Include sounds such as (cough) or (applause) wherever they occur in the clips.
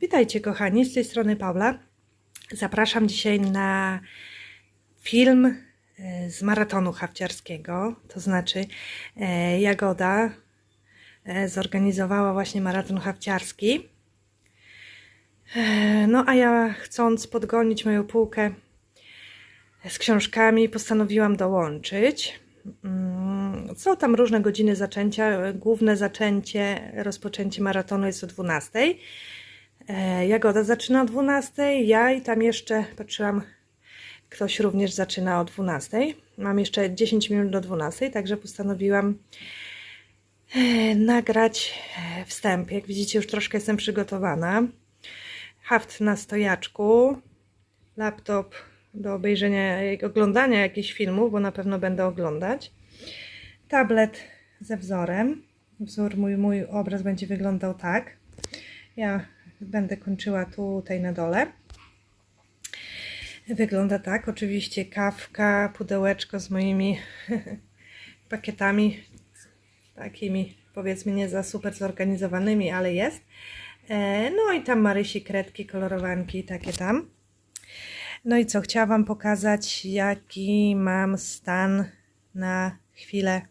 Witajcie kochani, z tej strony Paula. Zapraszam dzisiaj na film e, z maratonu hafciarskiego, to znaczy e, Jagoda e, zorganizowała właśnie maraton hafciarski. No a ja chcąc podgonić moją półkę z książkami postanowiłam dołączyć. Mm, Są tam różne godziny zaczęcia. Główne zaczęcie, rozpoczęcie maratonu jest o 12. E, Jagoda zaczyna o 12. Ja i tam jeszcze patrzyłam, ktoś również zaczyna o 12. Mam jeszcze 10 minut do 12, także postanowiłam e, nagrać e, wstęp. Jak widzicie, już troszkę jestem przygotowana. Haft na stojaczku, laptop do obejrzenia, oglądania jakichś filmów, bo na pewno będę oglądać. Tablet ze wzorem. Wzór mój, mój obraz będzie wyglądał tak. Ja będę kończyła tutaj na dole. Wygląda tak. Oczywiście kawka, pudełeczko z moimi (laughs) pakietami, takimi powiedzmy nie za super zorganizowanymi, ale jest. E, No i tam Marysi, kredki, kolorowanki, takie tam. No i co, chciałam Wam pokazać, jaki mam stan na chwilę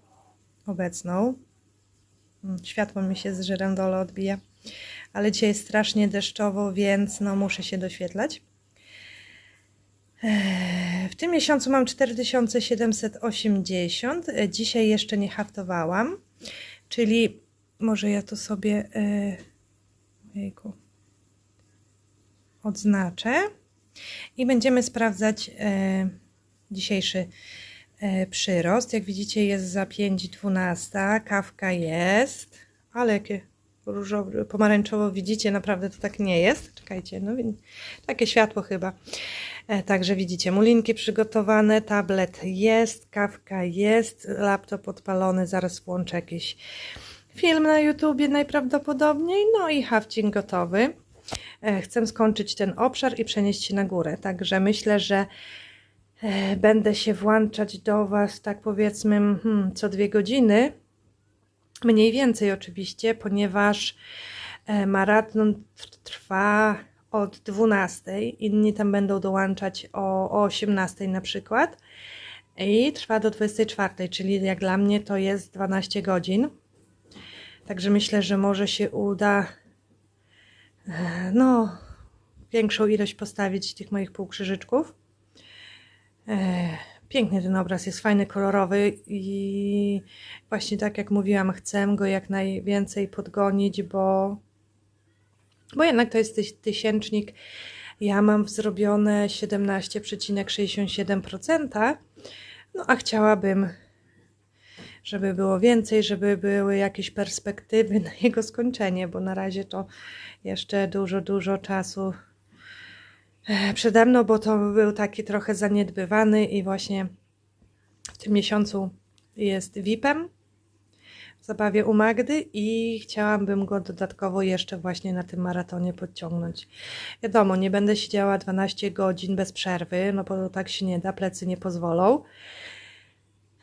obecną. Mm, Światło mi się z żyrandolo odbija, ale dzisiaj jest strasznie deszczowo, więc no muszę się doświetlać. Eee, W tym miesiącu mam 4780. E, Dzisiaj jeszcze nie haftowałam, czyli może ja to sobie e, jejku, odznaczę i będziemy sprawdzać dzisiejszy przyrost. Jak widzicie jest za 5,12, kawka jest, ale jakie różowo, pomarańczowo widzicie, naprawdę to tak nie jest. Czekajcie, no takie światło chyba. E, Także widzicie, mulinki przygotowane, tablet jest, kawka jest, laptop odpalony, zaraz włączę jakiś film na YouTubie najprawdopodobniej, no i hafcing gotowy. E, Chcę skończyć ten obszar i przenieść się na górę, także myślę, że e, będę się włączać do Was, tak powiedzmy, hmm, co dwie godziny, mniej więcej oczywiście, ponieważ e, maraton tr- trwa od 12, inni tam będą dołączać o, o 18 na przykład i trwa do 24, czyli jak dla mnie to jest 12 godzin. Także myślę, że może się uda e, no, większą ilość postawić tych moich półkrzyżyczków. E, Piękny ten obraz jest, fajny, kolorowy i właśnie tak jak mówiłam, chcę go jak najwięcej podgonić, bo, bo jednak to jest tyś, tysięcznik. Ja mam zrobione 17,67%, no a chciałabym, żeby było więcej, żeby były jakieś perspektywy na jego skończenie, bo na razie to jeszcze dużo, dużo czasu przede mną, bo to był taki trochę zaniedbywany i właśnie w tym miesiącu jest VIP-em w zabawie u Magdy i chciałabym go dodatkowo jeszcze właśnie na tym maratonie podciągnąć. Wiadomo, nie będę siedziała 12 godzin bez przerwy, no bo tak się nie da, plecy nie pozwolą.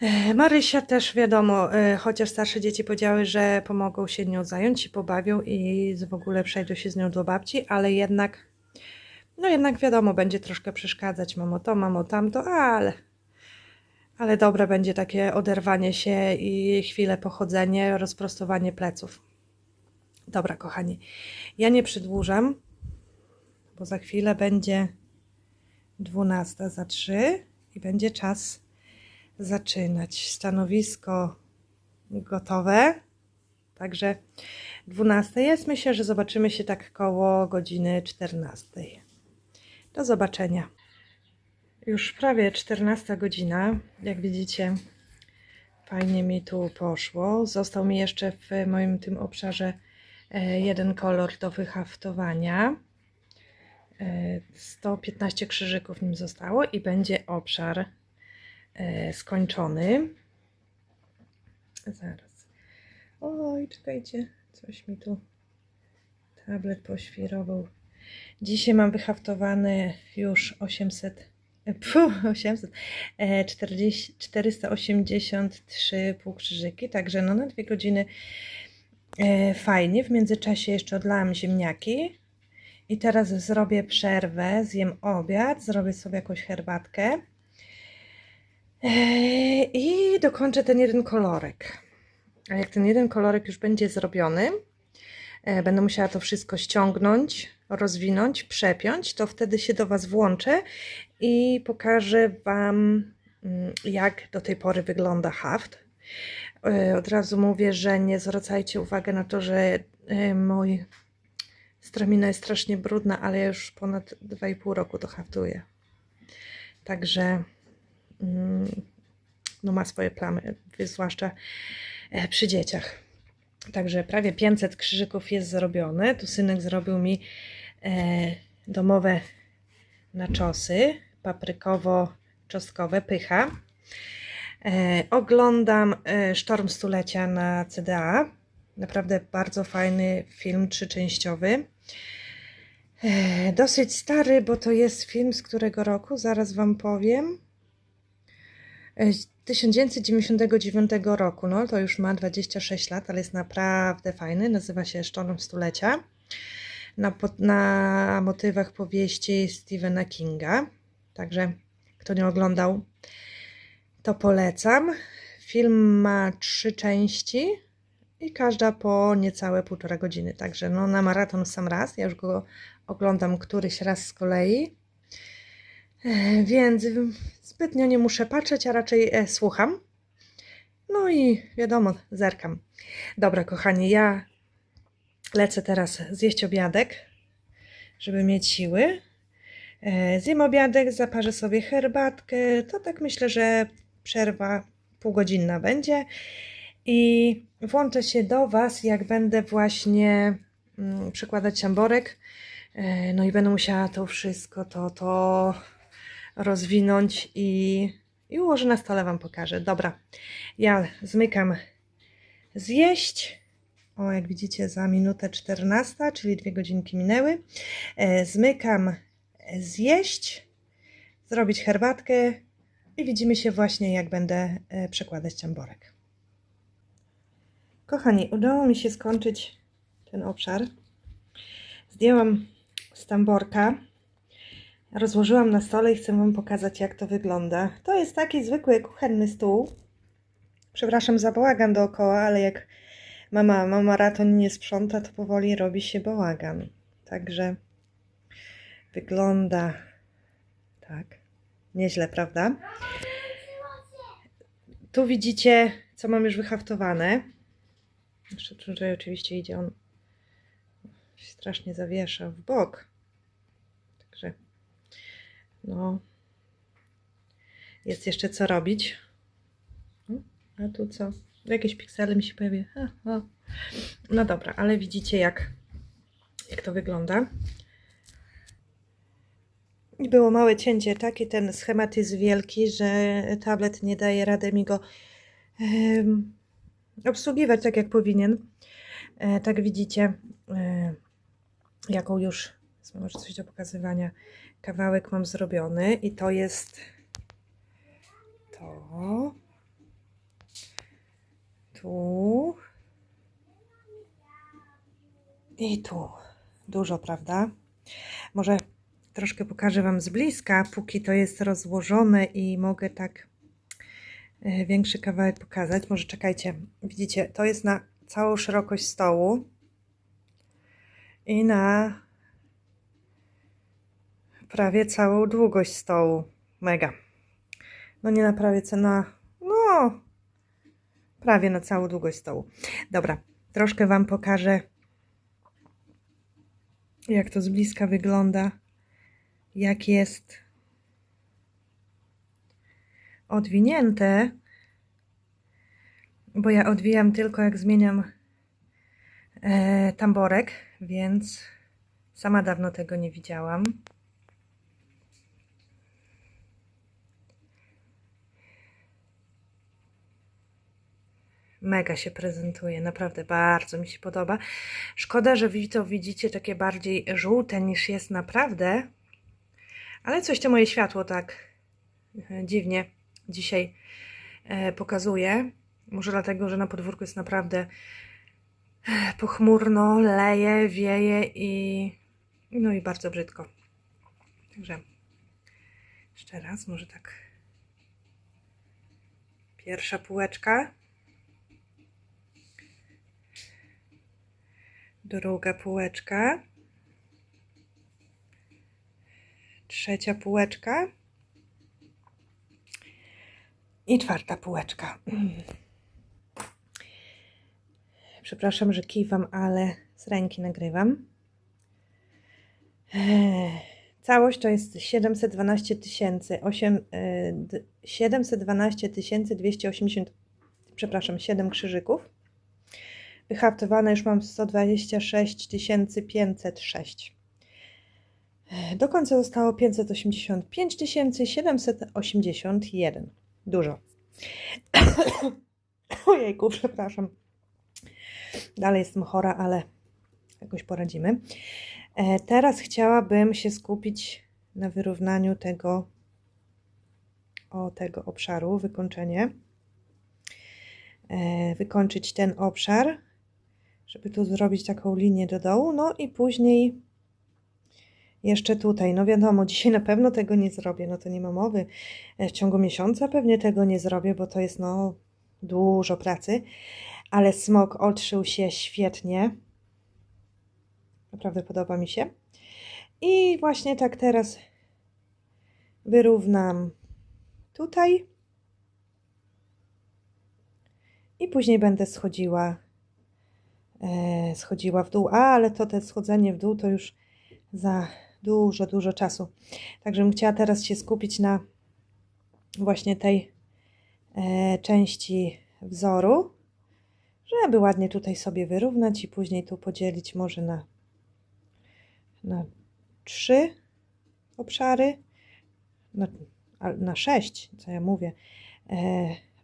E, Marysia też wiadomo, e, chociaż starsze dzieci powiedziały, że pomogą się nią zająć, się pobawią i w ogóle przejdą się z nią do babci, ale jednak, no jednak wiadomo, będzie troszkę przeszkadzać, mamo to, mamo tamto, ale, ale dobre będzie takie oderwanie się i chwilę pochodzenie, rozprostowanie pleców. Dobra, kochani, ja nie przedłużam, bo za chwilę będzie 12 za 3 i będzie czas zaczynać. Stanowisko gotowe. Także 12 jest. Myślę, że zobaczymy się tak koło godziny 14. Do zobaczenia. Już prawie 14 godzina. Jak widzicie, fajnie mi tu poszło. Został mi jeszcze w moim tym obszarze e, jeden kolor do wyhaftowania. E, 115 krzyżyków nim zostało i będzie obszar e, skończony. Zaraz. Oj, czekajcie, coś mi tu tablet poświrował. Dzisiaj mam wyhaftowane już 800, e, pu, 800, e, 40, 483 półkrzyżyki, także no na dwie godziny e, fajnie. W międzyczasie jeszcze odlałam ziemniaki I teraz zrobię przerwę, zjem obiad, zrobię sobie jakąś herbatkę. Eee, I dokończę ten jeden kolorek. A jak ten jeden kolorek już będzie zrobiony, e, będę musiała to wszystko ściągnąć, rozwinąć, przepiąć, to wtedy się do Was włączę i pokażę Wam, mm, jak do tej pory wygląda haft. E, Od razu mówię, że nie zwracajcie uwagi na to, że e, mój stramina jest strasznie brudna, ale ja już ponad 2,5 roku to haftuję. Także mm, no ma swoje plamy, zwłaszcza e, przy dzieciach. Także prawie 500 krzyżyków jest zrobione. Tu synek zrobił mi e, domowe naczosy paprykowo-czosnkowe, pycha. E, oglądam e, Sztorm Stulecia na CDA. Naprawdę bardzo fajny film trzyczęściowy. Dosyć stary, bo to jest film z którego roku? Zaraz Wam powiem. E, z 1999 roku, no to już ma 26 lat, ale jest naprawdę fajny. Nazywa się Sztorm Stulecia. Na, na motywach powieści Stephena Kinga. Także kto nie oglądał, to polecam. Film ma trzy części i każda po niecałe półtora godziny. Także no, na maraton sam raz. Ja już go oglądam któryś raz z kolei. Więc zbytnio nie muszę patrzeć, a raczej e, słucham. No i wiadomo, zerkam. Dobra, kochani, ja lecę teraz zjeść obiadek, żeby mieć siły. E, Zjem obiadek, zaparzę sobie herbatkę. To tak myślę, że przerwa półgodzinna będzie. I włączę się do Was, jak będę właśnie mm, przykładać siamborek. E, No i będę musiała to wszystko, to, to rozwinąć i, i ułożę na stole, Wam pokażę. Dobra, ja zmykam zjeść. O, jak widzicie, za minutę 14, czyli dwie godzinki minęły. E, Zmykam zjeść, zrobić herbatkę i widzimy się właśnie, jak będę e, przekładać ciamborek. Kochani, udało mi się skończyć ten obszar. Zdjęłam z tamborka, rozłożyłam na stole i chcę Wam pokazać, jak to wygląda. To jest taki zwykły kuchenny stół. Przepraszam za bałagan dookoła, ale jak mama, mama maraton nie sprząta, to powoli robi się bałagan. Także wygląda tak. Nieźle, prawda? Tu widzicie, co mam już wyhaftowane. Jeszcze tutaj oczywiście idzie on strasznie zawiesza w bok. No jest jeszcze co robić. A tu co? Jakieś piksele mi się pojawiły. No dobra, ale widzicie jak, jak to wygląda. I było małe cięcie, taki ten schemat jest wielki, że tablet nie daje rady mi go em, obsługiwać tak jak powinien. E, tak widzicie, e, jaką już, może coś do pokazywania, kawałek mam zrobiony i to jest to, tu i tu. Dużo, prawda? Może troszkę pokażę Wam z bliska, póki to jest rozłożone i mogę tak e, większy kawałek pokazać. Może czekajcie, widzicie, to jest na całą szerokość stołu i na prawie całą długość stołu. Mega. No nie na prawie, na, no prawie na całą długość stołu. Dobra, troszkę Wam pokażę, jak to z bliska wygląda jak jest odwinięte, bo ja odwijam tylko jak zmieniam e, tamborek, więc sama dawno tego nie widziałam. Mega się prezentuje, naprawdę bardzo mi się podoba. Szkoda, że wy to widzicie takie bardziej żółte niż jest naprawdę, ale coś to moje światło tak e, dziwnie dzisiaj e, pokazuje. Może dlatego, że na podwórku jest naprawdę e, pochmurno, leje, wieje i No i bardzo brzydko. Także jeszcze raz, może tak. Pierwsza półeczka. Druga półeczka. Trzecia półeczka. I czwarta półeczka. (clears throat) Przepraszam, że kiwam, ale z ręki nagrywam. (clears throat) Całość to jest 712 tysięcy, osiem- e, d- 712 tysięcy 280, przepraszam, 7 krzyżyków. Wyhaftowane już mam 126 tysięcy 506. E, Do końca zostało 585 tysięcy 781. Dużo. (coughs) Ojejku, przepraszam. Dalej jestem chora, ale jakoś poradzimy. E, Teraz chciałabym się skupić na wyrównaniu tego, o tego obszaru, wykończenie. E, Wykończyć ten obszar, żeby tu zrobić taką linię do dołu, no i później jeszcze tutaj. No wiadomo, (laughs) dzisiaj na pewno tego nie zrobię, no to nie ma mowy. E, W ciągu miesiąca pewnie tego nie zrobię, bo to jest no dużo pracy, ale smok odszył się świetnie. Naprawdę podoba mi się. I właśnie tak teraz wyrównam tutaj. I później będę schodziła, schodziła w dół. A, ale to te schodzenie w dół to już za dużo, dużo czasu. Także bym chciała teraz się skupić na właśnie tej e, części wzoru, żeby ładnie tutaj sobie wyrównać i później tu podzielić może na na trzy obszary, na, na sześć, co ja mówię. E,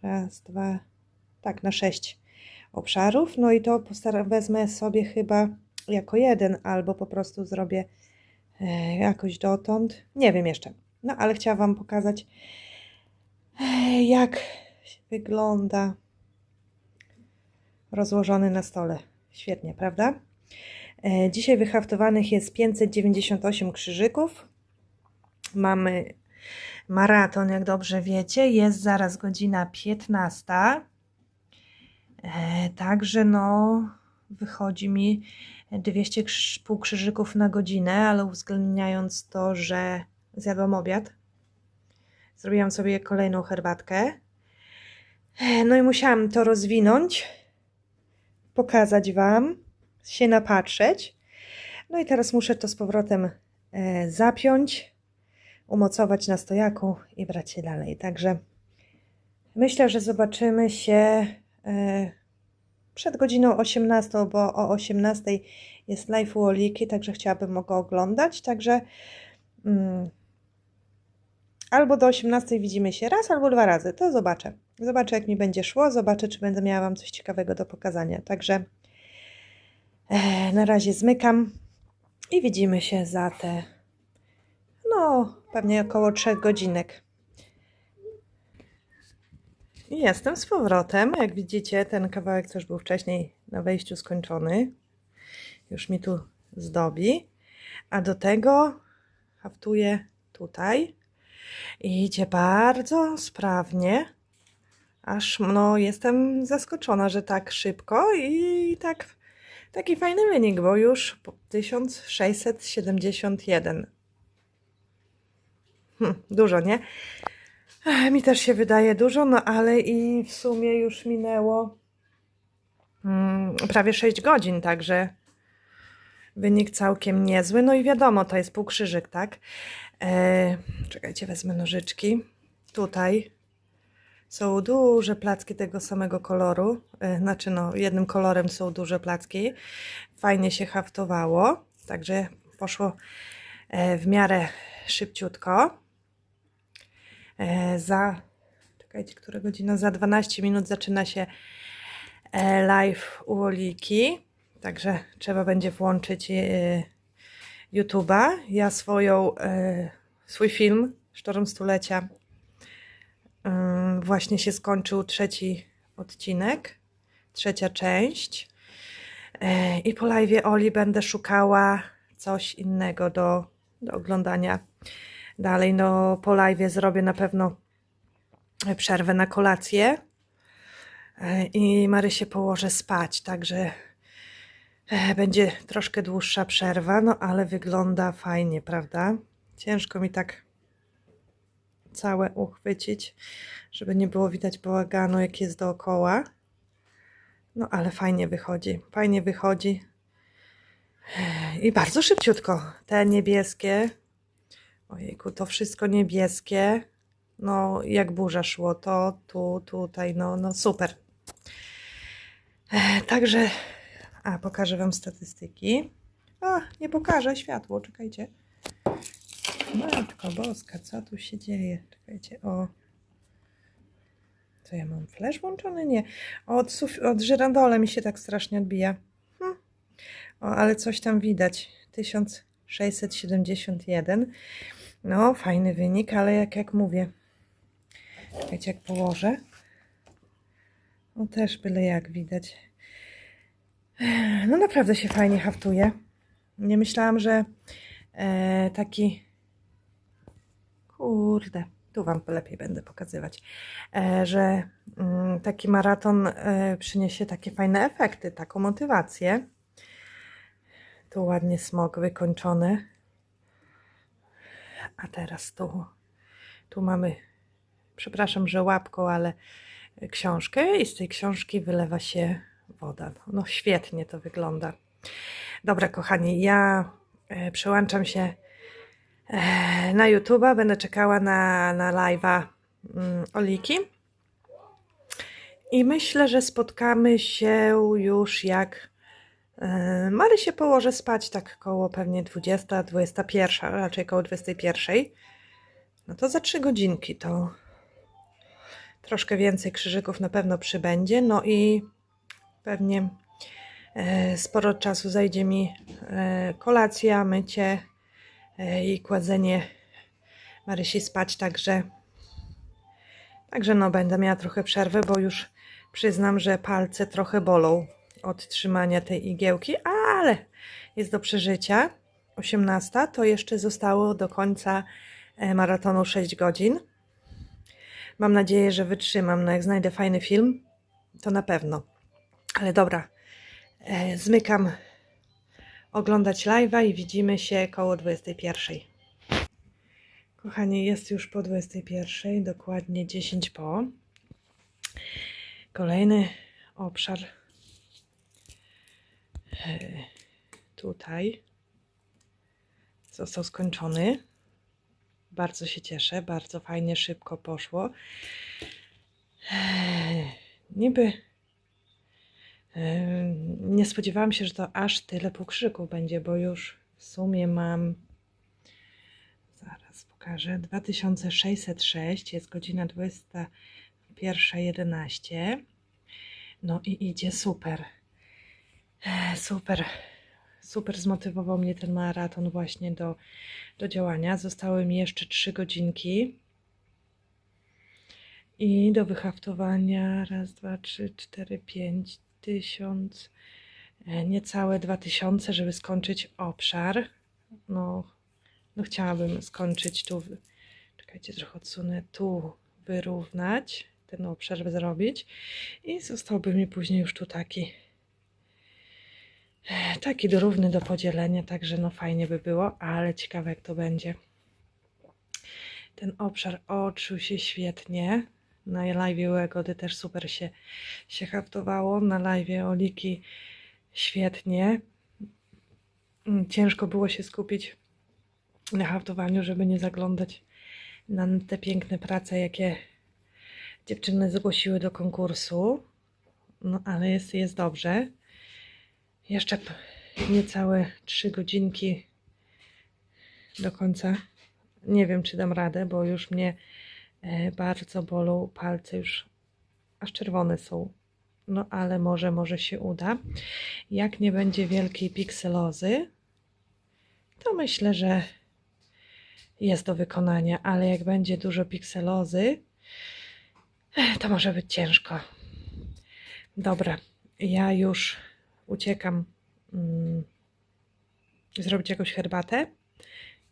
raz, dwa, tak, na sześć obszarów. No i to postaram, wezmę sobie chyba jako jeden, albo po prostu zrobię e, jakoś dotąd. Nie wiem jeszcze. No ale chciałam Wam pokazać, e, jak wygląda rozłożony na stole. Świetnie, prawda? E, Dzisiaj wyhaftowanych jest 598 krzyżyków. Mamy maraton, jak dobrze wiecie. Jest zaraz godzina 15. E, Także no, wychodzi mi 200 krzyż, półkrzyżyków na godzinę, ale uwzględniając to, że zjadłam obiad, zrobiłam sobie kolejną herbatkę. E, No i musiałam to rozwinąć, pokazać Wam się napatrzeć. No i teraz muszę to z powrotem e, zapiąć, umocować na stojaku i brać się dalej. Także myślę, że zobaczymy się przed godziną 18, bo o 18 jest live u Oliki, także chciałabym go oglądać. Także mm, albo do 18 widzimy się raz, albo dwa razy. To zobaczę. Zobaczę, jak mi będzie szło. Zobaczę, czy będę miała Wam coś ciekawego do pokazania. Także E, Na razie zmykam i widzimy się za te, no, pewnie około 3 godzinek. I jestem z powrotem. Jak widzicie, ten kawałek, już był wcześniej na wejściu skończony, już mi tu zdobi. A do tego haftuję tutaj i idzie bardzo sprawnie. Aż no, jestem zaskoczona, że tak szybko i tak Taki fajny wynik, bo już po 1671. Hm, dużo, nie? Mi też się wydaje dużo, no ale i w sumie już minęło mm, prawie 6 godzin, także wynik całkiem niezły. No i wiadomo, to jest półkrzyżyk, tak? E, czekajcie, wezmę nożyczki. Tutaj są duże placki tego samego koloru. e, Znaczy, no, jednym kolorem są duże placki. Fajnie się haftowało, także poszło e, w miarę szybciutko. E, Za, czekajcie, która godzina? Za 12 minut zaczyna się e, live u Oliki, także trzeba będzie włączyć e, YouTube'a. Ja swoją, swój film Sztorm Stulecia Właśnie się skończył trzeci odcinek, trzecia część. I po live Oli będę szukała coś innego do, do oglądania dalej. No, po live zrobię na pewno przerwę na kolację e, i Marysię położę spać, także e, będzie troszkę dłuższa przerwa, no ale wygląda fajnie, prawda? Ciężko mi tak całe uchwycić, żeby nie było widać bałaganu, jak jest dookoła. No ale fajnie wychodzi, fajnie wychodzi. I bardzo szybciutko. Te niebieskie, ojejku, to wszystko niebieskie, no jak burza szło, to tu, tutaj, no, no super. E, Także, a pokażę Wam statystyki. A, nie pokażę, światło, czekajcie. Matko boska, co tu się dzieje? Czekajcie, o. Co ja mam? Flash włączony? Nie. Od, suf- od żyrandole mi się tak strasznie odbija. Hm. O, ale coś tam widać. 1671. No, fajny wynik, ale jak, jak mówię, czekajcie, jak położę. No też byle jak widać. No naprawdę się fajnie haftuje. Nie myślałam, że e, taki kurde, tu Wam lepiej będę pokazywać, e, że mm, taki maraton e, przyniesie takie fajne efekty, taką motywację. Tu ładnie smok wykończony. A teraz tu, tu mamy, przepraszam, że łapką, ale książkę i z tej książki wylewa się woda. No świetnie to wygląda. Dobra, kochani, ja e, przełączam się e, na YouTube'a, będę czekała na, na live'a mm, Oliki. I myślę, że spotkamy się już jak Mary się położy spać tak koło pewnie 20, 21, raczej koło 21. No to za 3 godzinki to troszkę więcej krzyżyków na pewno przybędzie. No i pewnie e, sporo czasu zajdzie mi e, kolacja, mycie e, i kładzenie Marysi spać, także także no będę miała trochę przerwę, bo już przyznam, że palce trochę bolą od trzymania tej igiełki, ale jest do przeżycia. 18 to jeszcze zostało do końca e, maratonu 6 godzin. Mam nadzieję, że wytrzymam. No jak znajdę fajny film, to na pewno. Ale dobra, e, zmykam oglądać live'a i widzimy się koło 21. Kochani, jest już po 21, dokładnie 10 po. Kolejny obszar tutaj został skończony. Bardzo się cieszę, bardzo fajnie, szybko poszło. Eee, Niby eee, nie spodziewałam się, że to aż tyle półkrzyków będzie, bo już w sumie mam zaraz pokażę 2606, jest godzina 21.11 no i idzie super super super zmotywował mnie ten maraton właśnie do, do działania. Zostały mi jeszcze 3 godzinki. I do wyhaftowania raz, dwa, trzy, cztery, pięć tysiąc, e, niecałe dwa tysiące, żeby skończyć obszar. No, no chciałabym skończyć tu, czekajcie, trochę odsunę, tu wyrównać, ten obszar zrobić i zostałby mi później już tu taki taki równy do podzielenia, także no fajnie by było, ale ciekawe jak to będzie. Ten obszar odczuł się świetnie. Na live Łegody też super się, się haftowało. Na live Oliki świetnie. Mm, Ciężko było się skupić na haftowaniu, żeby nie zaglądać na te piękne prace, jakie dziewczyny zgłosiły do konkursu. No ale jest, jest dobrze. Jeszcze niecałe 3 godzinki do końca. Nie wiem, czy dam radę, bo już mnie e, bardzo bolą palce, już aż czerwone są. No ale może, może się uda. Jak nie będzie wielkiej pikselozy, to myślę, że jest do wykonania, ale jak będzie dużo pikselozy, eh, to może być ciężko. Dobra, ja już uciekam mm, zrobić jakąś herbatę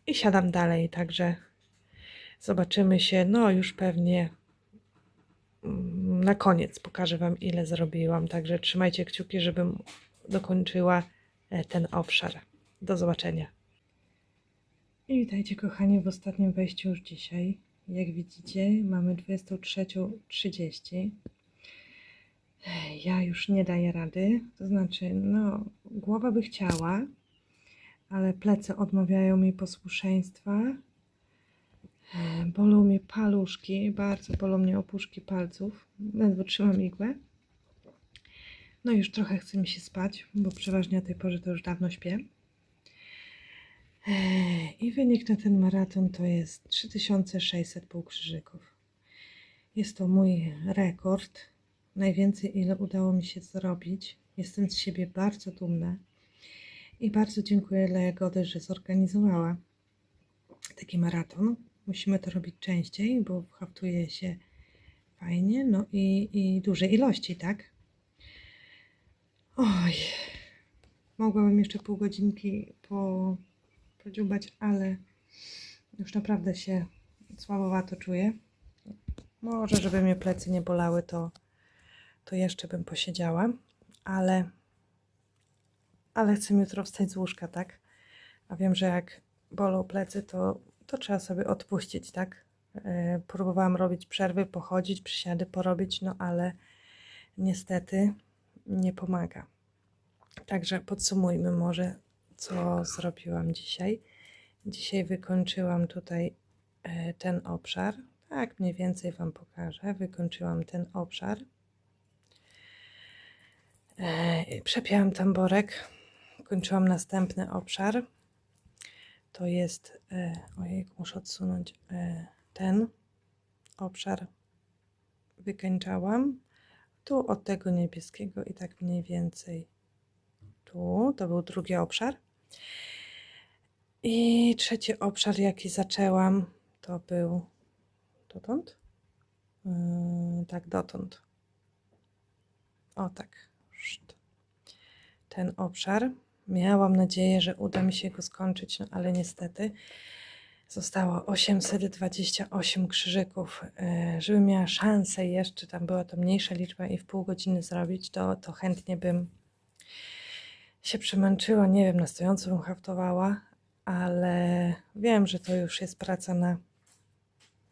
i siadam dalej, także zobaczymy się, no już pewnie mm, na koniec pokażę Wam ile zrobiłam, także trzymajcie kciuki, żebym dokończyła e, ten obszar. Do zobaczenia. I witajcie kochani w ostatnim wejściu już dzisiaj. Jak widzicie mamy 23.30. Ja już nie daję rady, to znaczy no głowa by chciała, ale plecy odmawiają mi posłuszeństwa. Bolą mnie paluszki, bardzo bolą mnie opuszki palców. Ledwo trzymam igłę. No już trochę chce mi się spać, bo przeważnie o tej porze to już dawno śpię. I wynik na ten maraton to jest 3600 półkrzyżyków. Jest to mój rekord. Najwięcej, ile udało mi się zrobić. Jestem z siebie bardzo dumna. I bardzo dziękuję dla Jagody, że zorganizowała taki maraton. Musimy to robić częściej, bo haftuje się fajnie, no i, i duże ilości, tak? Oj, mogłabym jeszcze pół godzinki po, podziubać, ale już naprawdę się słabowato czuję. Może, żeby mnie plecy nie bolały, to, to jeszcze bym posiedziała, ale, ale chcę jutro wstać z łóżka, tak? A wiem, że jak bolą plecy, to, to trzeba sobie odpuścić, tak? Yy, próbowałam robić przerwy, pochodzić, przysiady porobić, no ale niestety nie pomaga. Także podsumujmy może, co zrobiłam dzisiaj. Dzisiaj wykończyłam tutaj e, ten obszar. Tak, mniej więcej Wam pokażę. Wykończyłam ten obszar. E, Przepiałam tamborek. Kończyłam następny obszar. To jest, e, ojej, muszę odsunąć e, ten obszar. Wykończałam. Tu od tego niebieskiego i tak mniej więcej tu. To był drugi obszar. I trzeci obszar, jaki zaczęłam, to był dotąd? Yy, tak, dotąd. O tak. Szt. Ten obszar. Miałam nadzieję, że uda mi się go skończyć, no ale niestety zostało 828 krzyżyków. Yy, Żebym miała szansę jeszcze, tam była to mniejsza liczba i w pół godziny zrobić, to, to chętnie bym się przemęczyła. Nie wiem, na stojąco bym haftowała, ale wiem, że to już jest praca na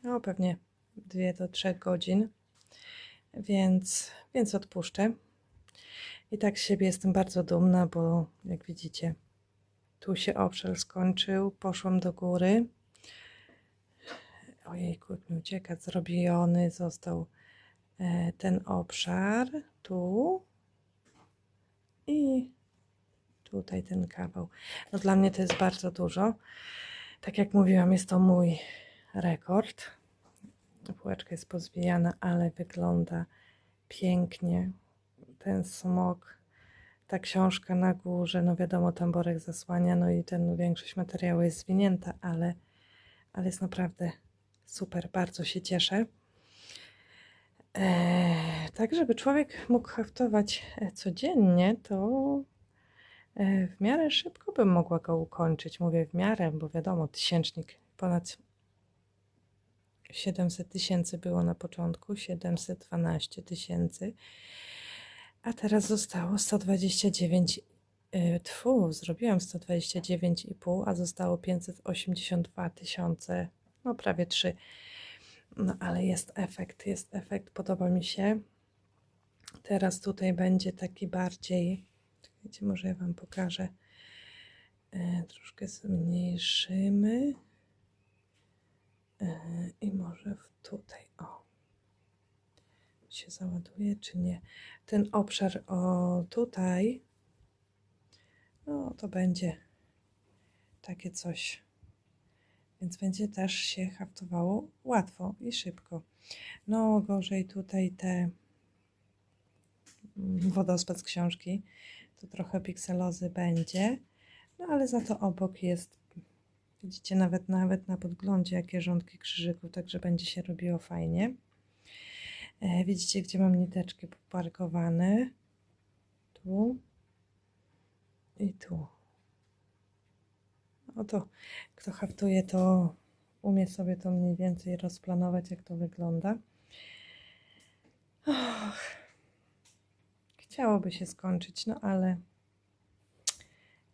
no, pewnie 2 do 3 godzin, więc, więc odpuszczę. I tak z siebie jestem bardzo dumna, bo jak widzicie, tu się obszar skończył, poszłam do góry. Ojej, jak mi ucieka, zrobiony został e, ten obszar tu i tutaj ten kawał. No dla mnie to jest bardzo dużo. Tak jak mówiłam, jest to mój rekord. Półeczka jest pozwijana, ale wygląda pięknie. Ten smok, ta książka na górze, no wiadomo, tamborek zasłania, no i ten większość materiału jest zwinięta, ale, ale jest naprawdę super, bardzo się cieszę. Eee, tak, żeby człowiek mógł haftować e, codziennie, to E, w miarę szybko bym mogła go ukończyć. Mówię w miarę, bo wiadomo, tysięcznik ponad 700 tysięcy było na początku, 712 tysięcy, a teraz zostało 129. E, tfu, zrobiłam 129,5, a zostało 582 tysiące, no prawie 3. No ale jest efekt, jest efekt, podoba mi się. Teraz tutaj będzie taki bardziej Wiecie, może ja Wam pokażę. E, troszkę zmniejszymy. E, I może tutaj, o. Się załaduje, czy nie? Ten obszar, o tutaj, no to będzie takie coś. Więc będzie też się haftowało łatwo i szybko. No, gorzej tutaj te mm, wodospad z książki to trochę pikselozy będzie, no ale za to obok jest, widzicie, nawet, nawet na podglądzie jakie rządki krzyżyków, także będzie się robiło fajnie. E, widzicie, gdzie mam niteczki poparkowane. Tu i tu. No to kto haftuje, to umie sobie to mniej więcej rozplanować, jak to wygląda. Och, chciałoby się skończyć, no ale,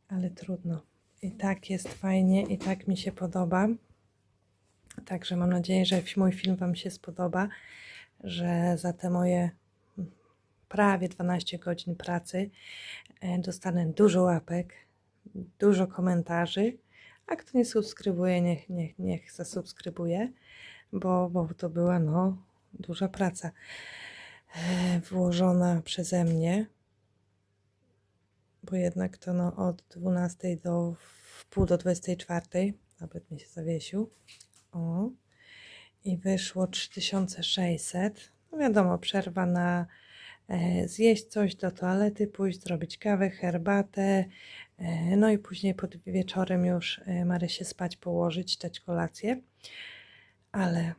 ale trudno. I tak jest fajnie, i tak mi się podoba. Także mam nadzieję, że mój film Wam się spodoba, że za te moje prawie 12 godzin pracy e, dostanę dużo łapek, dużo komentarzy. A kto nie subskrybuje, niech, niech, niech zasubskrybuje, bo, bo to była no, duża praca e, włożona przeze mnie. Bo jednak to no, od 12 do w pół do 24, nawet mi się zawiesił. O. I wyszło 3600. No wiadomo, przerwa na e, zjeść coś, do toalety pójść, zrobić kawę, herbatę. E, no i później pod wieczorem już e, Marysię spać położyć, dać kolację. Ale,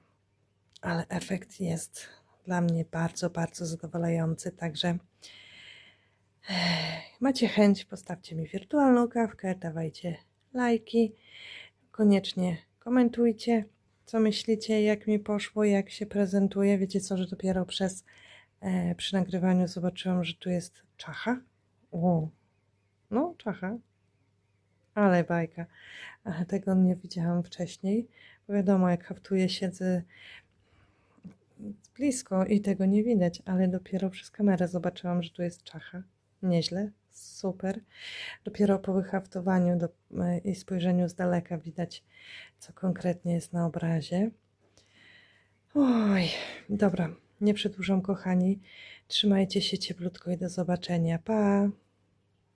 ale efekt jest dla mnie bardzo, bardzo zadowalający. Także macie chęć, postawcie mi wirtualną kawkę, dawajcie lajki, koniecznie komentujcie, co myślicie, jak mi poszło, jak się prezentuje. Wiecie co, że dopiero przez e, przy nagrywaniu zobaczyłam, że tu jest czacha. O, no czacha. Ale bajka. Ale tego nie widziałam wcześniej. Bo wiadomo, jak haftuję, siedzę blisko i tego nie widać, ale dopiero przez kamerę zobaczyłam, że tu jest czacha. Nieźle, super. Dopiero po wyhaftowaniu do, e, i spojrzeniu z daleka widać, co konkretnie jest na obrazie. Oj, dobra, nie przedłużam, kochani. Trzymajcie się cieplutko i do zobaczenia. Pa!